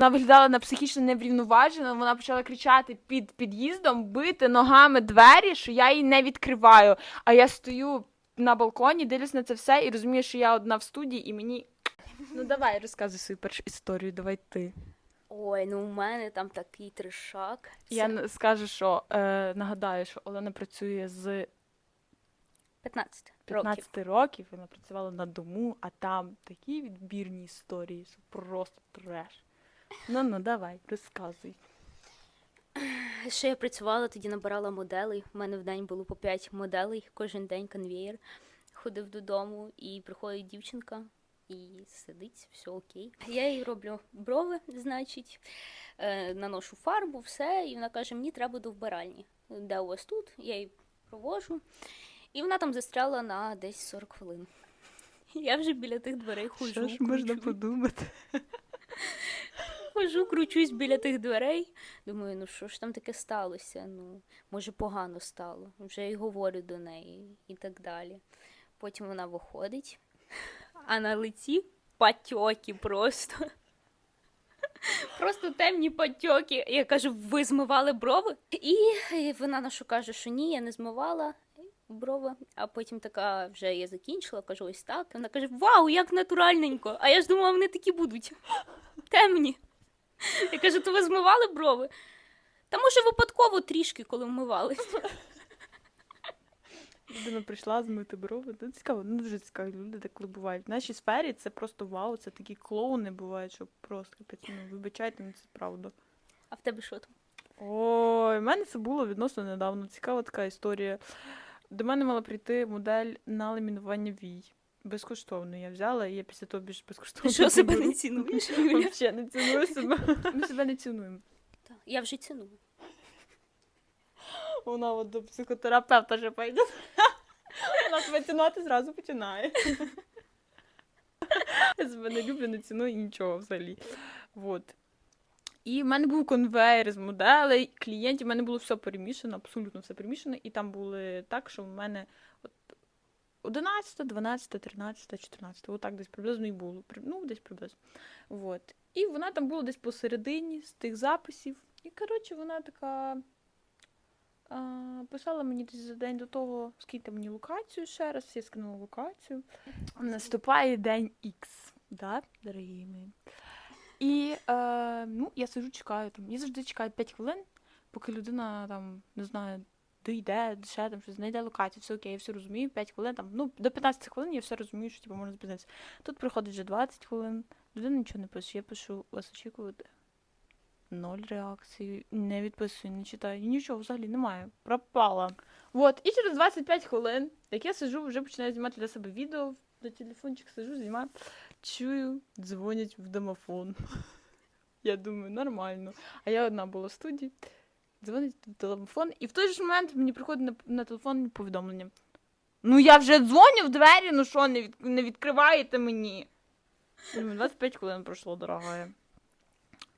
Вона виглядала на психічно неврівноважено, вона почала кричати під під'їздом, бити ногами двері, що я її не відкриваю. А я стою на балконі, дивлюсь на це все і розумію, що я одна в студії, і мені. Ну давай, розказуй свою першу історію, давай ти. Ой, ну у мене там такий трешак. Я Це н- скажу, що е, нагадаю, що Олена працює з 15 років. 15 років, вона працювала на дому, а там такі відбірні історії, що просто треш. Ну ну давай, розказуй. Ще я працювала, тоді набирала моделей. У мене в день було по 5 моделей, кожен день конвеєр. Ходив додому і приходить дівчинка і сидить, все окей. Я їй роблю брови, значить, е, наношу фарбу, все, і вона каже: мені треба до вбиральні. Де у вас тут? Я їй провожу. І вона там застряла на десь 40 хвилин. Я вже біля тих дверей ходжу. Що ж можна подумати? Хожу, кручусь біля тих дверей. Думаю, ну що ж там таке сталося? Ну, може, погано стало. Вже й говорю до неї і так далі. Потім вона виходить, а на лиці патьоки просто. Просто темні патьоки. Я кажу, ви змивали брови? І вона на що каже, що ні, я не змивала брови. А потім така вже я закінчила, кажу, ось так. Вона каже: Вау, як натуральненько! А я ж думала, вони такі будуть. Темні. Я кажу, то ви змивали брови? Та може випадково трішки, коли вмивались. Людина прийшла змити брови. Ну, цікаво, ну дуже цікаві люди так бувають. В нашій сфері це просто вау, це такі клоуни бувають, що просто капець, ну, вибачайте, ну це правда. А в тебе що там? Ой, в мене це було відносно недавно. Цікава така історія. До мене мала прийти модель на ламінування вій. Безкоштовно я взяла, і я після того більше безкоштовно. Ти що себе не цінуєш, Юля? Вообще не ціную себе. Ми себе не цінуємо. Та, Я вже ціную. Вона от до психотерапевта вже пойде. Вона себе цінувати зразу починає. Я себе не люблю, не ціную нічого взагалі. Вот. І в мене був конвейер з моделей, клієнтів, в мене було все перемішано, абсолютно все перемішано. І там були так, що в мене от 11, 12, 13, 14. Отак десь приблизно і було. Ну, десь приблизно. Вот. І вона там була десь посередині з тих записів. І, коротше, вона така. А, писала мені десь за день до того, скиньте мені локацію ще раз, я скинула локацію. Наступає день X, да, дорогі мої. І е, ну, я сиджу, чекаю там. Я завжди чекаю 5 хвилин, поки людина там, не знаю, дійде, ще там щось знайде локацію, все окей, я все розумію, 5 хвилин там, ну, до 15 хвилин я все розумію, що типу, можна запізнитися. Тут приходить вже 20 хвилин, людина нічого не пише, я пишу, вас очікувати. Ноль реакції, не відписую, не читаю, нічого взагалі немає. Пропала. Вот, і через 25 хвилин, як я сижу, вже починаю знімати для себе відео, на телефончик сижу, знімаю, чую, дзвонять в домофон. Я думаю, нормально. А я одна була в студії, дзвонить телефон, і в той же момент мені приходить на, на телефон повідомлення. Ну я вже дзвоню в двері, ну що, не, від, не відкриваєте мені? 25 хвилин пройшло, дорогая.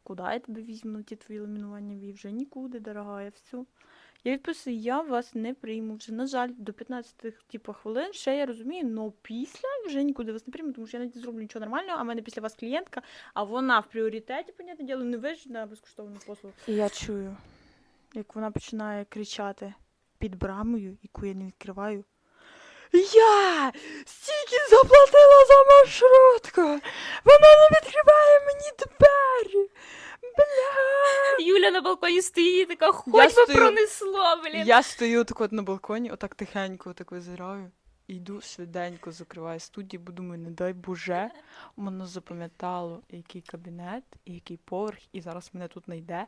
Куди я тебе візьму ті твої ламінування вій? Вже нікуди, дорогая, все. Я відписую, я вас не прийму. Вже, на жаль, до 15 типу, хвилин ще я розумію, але після вже нікуди вас не прийму, тому що я не зроблю нічого нормального, а в мене після вас клієнтка, а вона в пріоритеті, понятне діло, не ви ж на безкоштовну послугу. Я чую, як вона починає кричати під брамою, яку я не відкриваю. Я стільки заплатила за маршрутку! Вона не відкриває мені двері! Бля! Юля на балконі стоїть, така хоч би стою- пронесло, блін. Я стою так от на балконі, отак тихенько так визираю. і Йду швиденько закриваю студію, бо думаю, не дай Боже, воно запам'ятало, який кабінет, і який поверх, і зараз мене тут знайде.